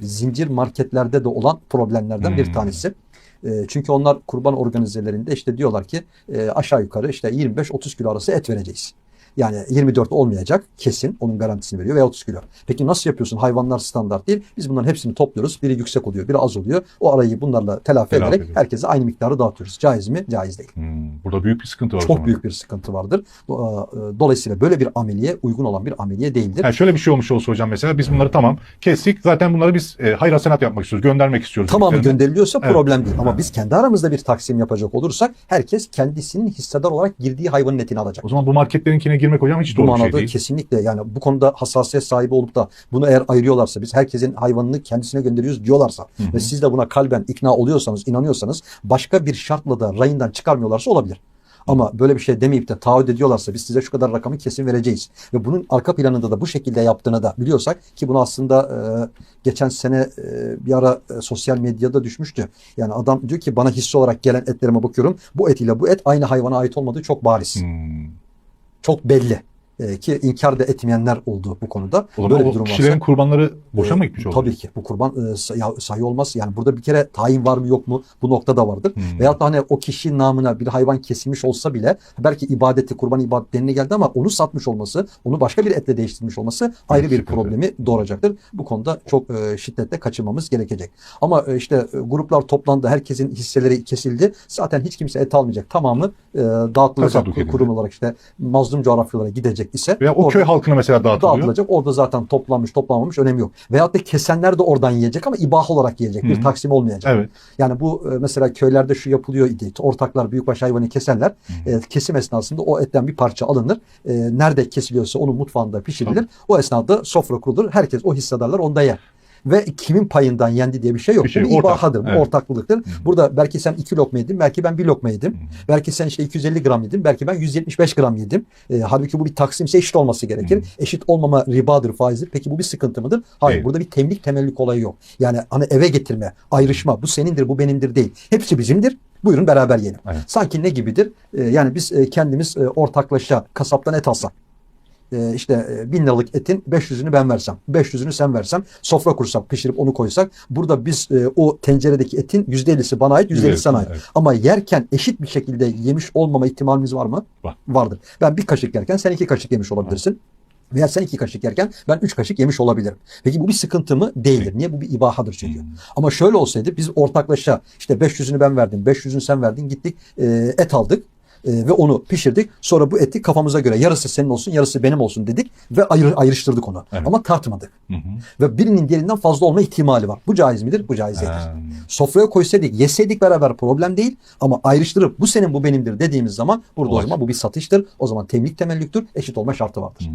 zincir marketlerde de olan problemlerden bir Hmm. tanesi. E, çünkü onlar kurban organizelerinde işte diyorlar ki e, aşağı yukarı işte 25-30 kilo arası et vereceğiz. Yani 24 olmayacak kesin onun garantisini veriyor veya 30 kilo. Peki nasıl yapıyorsun? Hayvanlar standart değil. Biz bunların hepsini topluyoruz. Biri yüksek oluyor, biri az oluyor. O arayı bunlarla telafi, Telafi ederek ediyor. herkese aynı miktarı dağıtıyoruz. Caiz mi? Caiz değil. Hmm, burada büyük bir sıkıntı var Çok büyük bir sıkıntı vardır. E, Dolayısıyla böyle bir ameliye uygun olan bir ameliye değildir. Yani şöyle bir şey olmuş olsa hocam mesela biz bunları tamam kestik. Zaten bunları biz e, hayır hasenat yapmak istiyoruz. Göndermek istiyoruz. Tamamı gönderiliyorsa Evet. problem değil. Ama biz kendi aramızda bir taksim yapacak olursak herkes kendisinin hissedar olarak girdiği hayvanın etini alacak. O zaman bu marketlerinkine girmek hocam hiç Bu doğru bir şey değil. kesinlikle yani bu konuda hassasiyet sahibi olup da bunu eğer ayırıyorlarsa biz herkesin hayvanını kendisine gönderiyoruz diyorlarsa Hı hı. ve siz de buna kalben ikna oluyorsanız inanıyorsanız başka bir şartla da rayından çıkarmıyorlarsa olabilir. Ama böyle bir şey demeyip de taahhüt ediyorlarsa biz size şu kadar rakamı kesin vereceğiz. Ve bunun arka planında da bu şekilde yaptığını da biliyorsak ki bunu aslında e, geçen sene e, bir ara e, sosyal medyada düşmüştü. Yani adam diyor ki bana hissi olarak gelen etlerime bakıyorum. Bu et ile bu et aynı hayvana ait olmadığı çok bariz. Hmm. Çok belli. E, ki inkar da etmeyenler oldu bu konuda. O zaman Böyle bir durum kişilerin varsa. kurbanları boşa mı e, gitmiş oldu? Tabii ki. Bu kurban e, sayı olmaz. Yani burada bir kere tayin var mı yok mu bu noktada vardır. Hmm. Veyahut da hani o kişi namına bir hayvan kesilmiş olsa bile belki ibadeti kurban ibadetlerine geldi ama onu satmış olması, onu başka bir etle değiştirmiş olması ayrı bir problemi doğuracaktır. Bu konuda çok e, şiddetle kaçırmamız gerekecek. Ama e, işte e, gruplar toplandı, herkesin hisseleri kesildi. Zaten hiç kimse et almayacak. Tamamı e, dağıtılacak kurum olarak işte mazlum coğrafyalara gidecek ise Veya o orada- köy halkına mesela dağıtılıyor. dağıtılacak. Orada zaten toplanmış toplanmamış önemi yok. Veyahut da kesenler de oradan yiyecek ama ibah olarak yiyecek. Hı Bir taksim olmayacak. Evet. Yani bu e, mesela köylerde şu yapılıyor idi. Ortaklar büyükbaş hayvanı keserler. Hı. E, kesim esnasında o etten bir parça alınır. E, nerede kesiliyorsa onun mutfağında pişirilir. O esnada sofra kurulur. Herkes o hissedarlar onda yer. Ve kimin payından yendi diye bir şey yok. Bir şey bu yok. Ortak. ibahadır, Evet. ortaklılıktır. Hı. Burada belki sen iki lokma yedin, belki ben bir lokma yedim. Hı. Belki sen işte 250 gram yedin, belki ben 175 gram yedim. E, halbuki bu bir taksimse eşit olması gerekir. Hı. Eşit olmama ribadır, faizdir. Peki bu bir sıkıntı mıdır? Hayır. Değil. Burada bir temlik temellik olayı yok. Yani hani eve getirme, ayrışma, bu senindir, bu benimdir değil. Hepsi bizimdir. Buyurun beraber yiyelim. Evet. Sanki ne gibidir? E, yani biz e, kendimiz e, ortaklaşa kasaptan et alsak. E, işte bin liralık etin 500'ünü ben versem, 500'ünü sen versem, sofra kursak, pişirip onu koysak, burada biz e, o tenceredeki etin %50'si bana ait, %50'si sana ait. Evet. Ama yerken eşit bir şekilde yemiş olmama ihtimalimiz var mı? Var. Vardır. Ben bir kaşık yerken sen iki kaşık yemiş olabilirsin. Veya sen iki kaşık yerken ben üç kaşık yemiş olabilirim. Peki bu bir sıkıntı mı? Değildir. Niye? Bu bir ibahadır çünkü. Hmm. Ama şöyle olsaydı biz ortaklaşa işte 500'ünü ben verdim, 500'ünü sen verdin gittik e, et aldık ve onu pişirdik. Sonra bu eti kafamıza göre yarısı senin olsun yarısı benim olsun dedik ve ayrı, ayrıştırdık onu. Evet. Ama tartmadık. Hı hı. Ve birinin diğerinden fazla olma ihtimali var. Bu caiz midir? Bu caiz değildir. Sofraya koysaydık, yeseydik beraber problem değil ama ayrıştırıp bu senin bu benimdir dediğimiz zaman burada o Olay. zaman bu bir satıştır. O zaman temlik temellüktür, eşit olma şartı vardır.